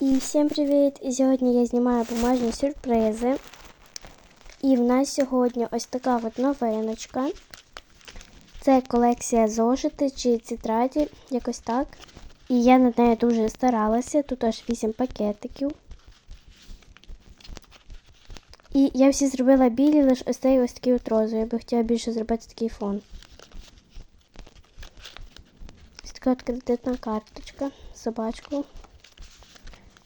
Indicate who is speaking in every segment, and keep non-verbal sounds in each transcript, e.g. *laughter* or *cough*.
Speaker 1: І всім привіт! І сьогодні я знімаю бумажні сюрпризи. І в нас сьогодні ось така от новиночка. Це колекція зошити чи тетраді, якось так. І я над нею дуже старалася. Тут аж 8 пакетиків. І я всі зробила білі, лише ось цей ось такий от розовий. Я би хотіла більше зробити такий фон. Ось така от кредитна карточка з собачкою.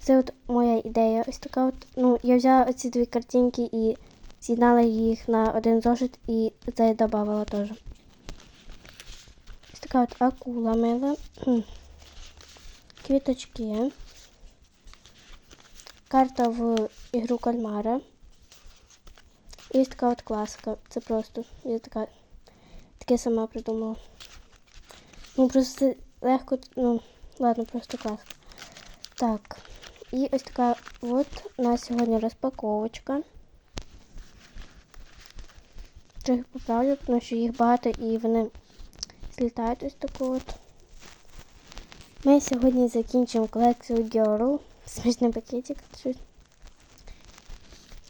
Speaker 1: Це от моя ідея. Ось така от. Ну, я взяла оці дві картинки і з'єднала їх на один зошит і це додавала теж. Ось така от акула мила. Квіточки. Карта в ігру кальмара. І ось така от класика. Це просто. Я така таке сама придумала. Ну, просто це легко, ну, ладно, просто класика. Так. І ось така от у нас сьогодні розпаковочка. Трохи поправлю, тому що їх багато і вони злітають ось таку от. Ми сьогодні закінчимо колекцію Girl. Смішний пакетик.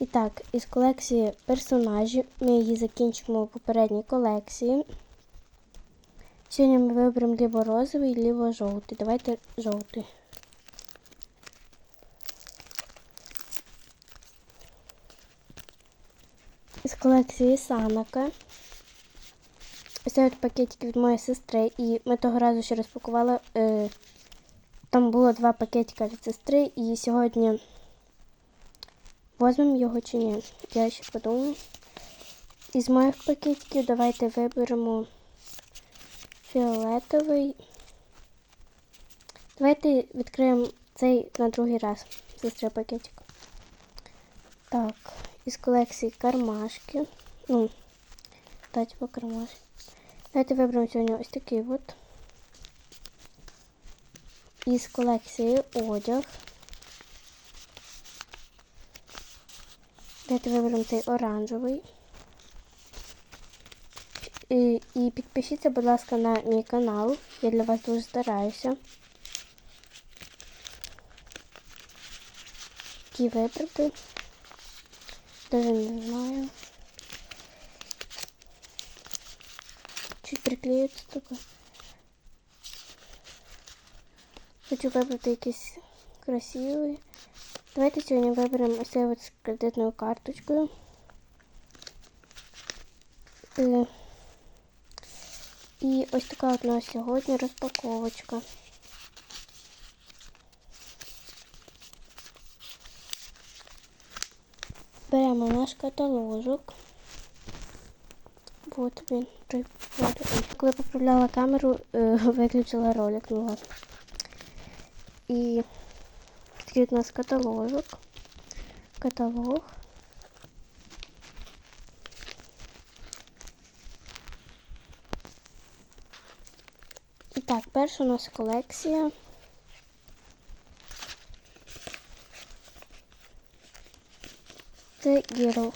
Speaker 1: І так, із колекції персонажів ми її закінчимо в попередній колекції. Сьогодні ми виберемо либо розовий, либо жовтий. Давайте жовтий. Із колекції Санака. Ось от пакетик від моєї сестри. І ми того разу ще розпакували. Е, там було два пакетика від сестри. І сьогодні візьмемо його чи ні. Я ще подумаю. Із моїх пакетиків давайте виберемо фіолетовий. Давайте відкриємо цей на другий раз. Сестри пакетик. Так, із колекції кармашки. Ну, дайте по кармашки. Давайте виберемо сьогодні ось такий от. Із колекції одяг. Давайте виберемо цей оранжевий. І, і підпишіться, будь ласка, на мій канал. Я для вас дуже стараюся. Які вибрати. Даже не знаю. Чуть приклеються только. Хочу вибрати якийсь красивий. Давайте сьогодні виберемо ось цей от з кредитною карточкою. Е, І ось така от у нас сьогодні розпаковочка. Беремо наш каталожок. Вот він. Коли поправляла камеру, е, *laughs* виключила ролик, ну. І такий у нас каталожок. Каталог. І так, перша у нас колекція. Це Гіро.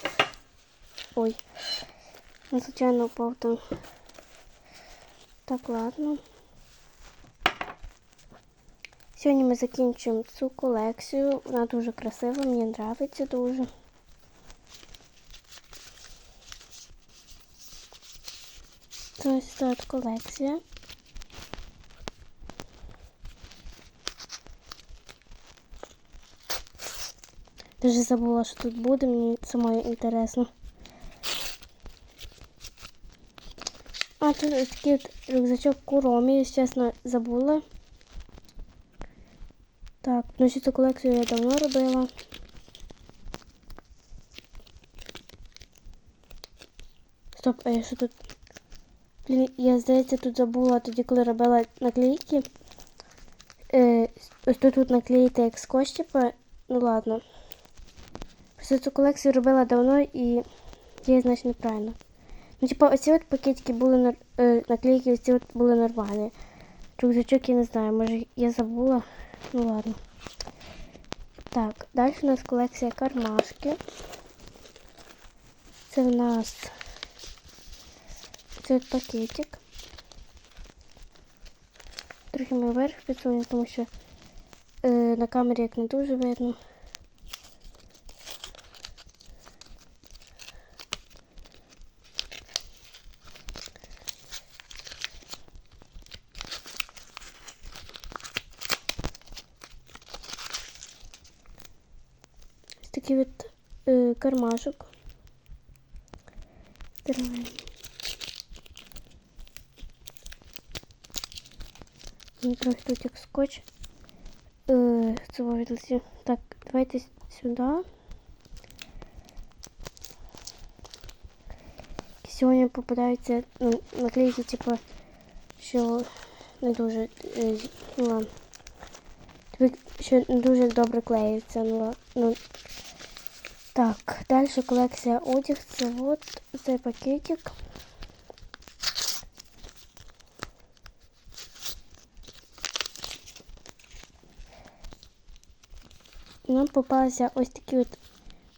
Speaker 1: Ой. Ну, звичайно, упав там. Так, ладно. Сьогодні ми закінчуємо цю колекцію. Вона дуже красива, мені подобається дуже. Це ось тут колекція. Даже забула, що тут буде, мені самою інтересно. А, тут такий от рюкзачок Куромі, я чесно забула. Так, ну цю колекцію я давно робила. Стоп, а я що тут? Блін, я, здається, тут забула тоді, коли робила наклейки. Е, ось тут тут наклеїти як скотч, типу, ну ладно. Просто цю колекцію робила давно і я значить неправильно. Ну, типу, оці от пакетики були е, наклейки, оці от були нормальні. Рюкзачок я не знаю, може я забула. Ну ладно. Так, далі у нас колекція кармашки. Це в нас цей пакетик. Трохи ми вверх підсунемо, тому що е, на камері як не дуже видно. е, кармашок. Здоровенний. Він трохи тут як скотч. Е, це відлетів. Так, давайте с- сюди. Сьогодні попадаються ну, наклейки, типу, що не дуже. Е, ну, ладно. Тобі, що не дуже добре клеються. Ну, ла- ну, так, далі колекція одяг. Це от цей пакетик. Нам попалися ось такі от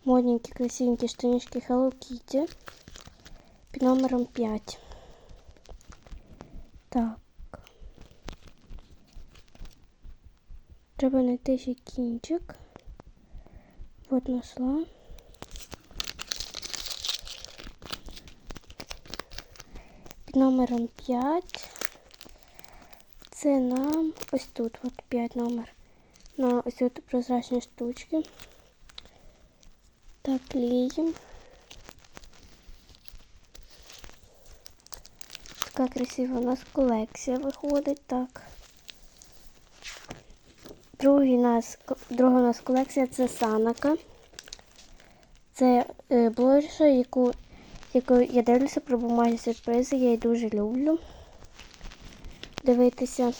Speaker 1: модненькі, красивенькі штанішки Hello Kitty під номером 5. Так. Треба знайти ще кінчик. Вот нашла. Номером 5. Це нам ось тут, от 5 номер. На ось тут прозрачні штучки. Так, клеїмо. Така красива у нас колекція виходить. Так. Другий нас, друга у нас колекція це Санака. Це е, блогерша, яку, яку я дивлюся про бумажні сюрпризи. Я її дуже люблю. Дивитися.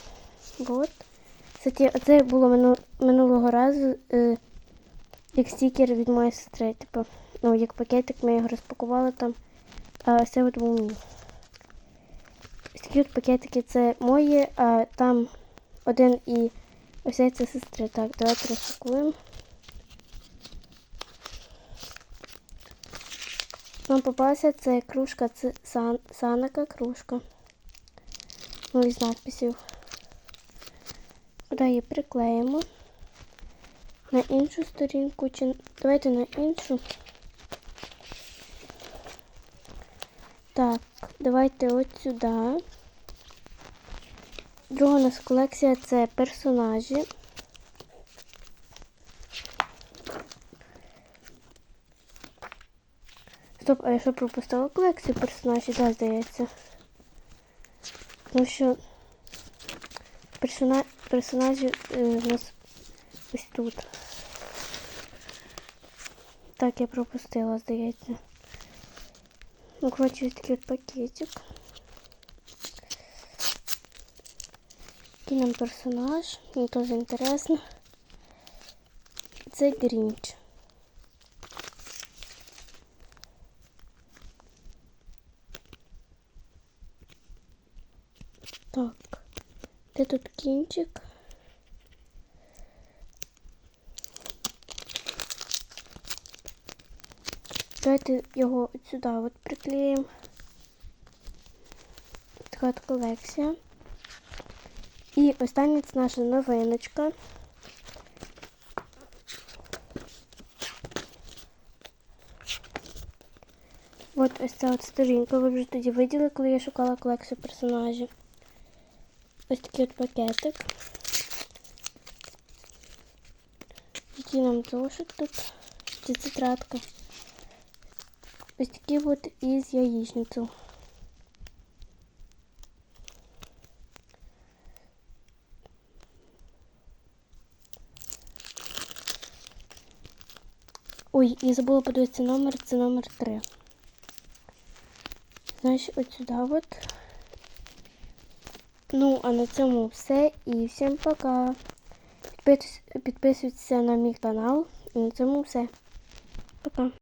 Speaker 1: От. Це було минулого разу е, як стікер від моєї сестри. Типу, ну, як пакетик ми його розпакували там, а це от був мій. Такі от пакетики це мої, а там один і ось це сестри. Так, давайте розпакуємо. Нам попалася це кружка, це сан, санака кружка. Ну, із надписів. Куди її приклеїмо. На іншу сторінку чи давайте на іншу. Так, давайте от сюди. Друга у нас колекція це персонажі. Стоп, а я що пропустила колекцію персонажів? Да, здається. Тому що персона... персонажі е, нас ось тут. Так, я пропустила, здається. Ну, коротше, такий от пакетик. Який нам персонаж, мені теж інтересно. Це Грінч. Так, де тут кінчик? Давайте його от сюди от приклеїмо. Така от колекція. І остання це наша новиночка. От ось ця от сторінка. Ви вже тоді виділи, коли я шукала колекцію персонажів. Ось такий от пакетик. Який нам зошит тут. Чи тетрадка. Ось такі от із яєчницю. Ой, я забула подивитися номер, це номер 3. Значить, от сюди от. Ну, а на цьому все. І всім пока. Підписуйтесь, на мій канал. І на цьому все.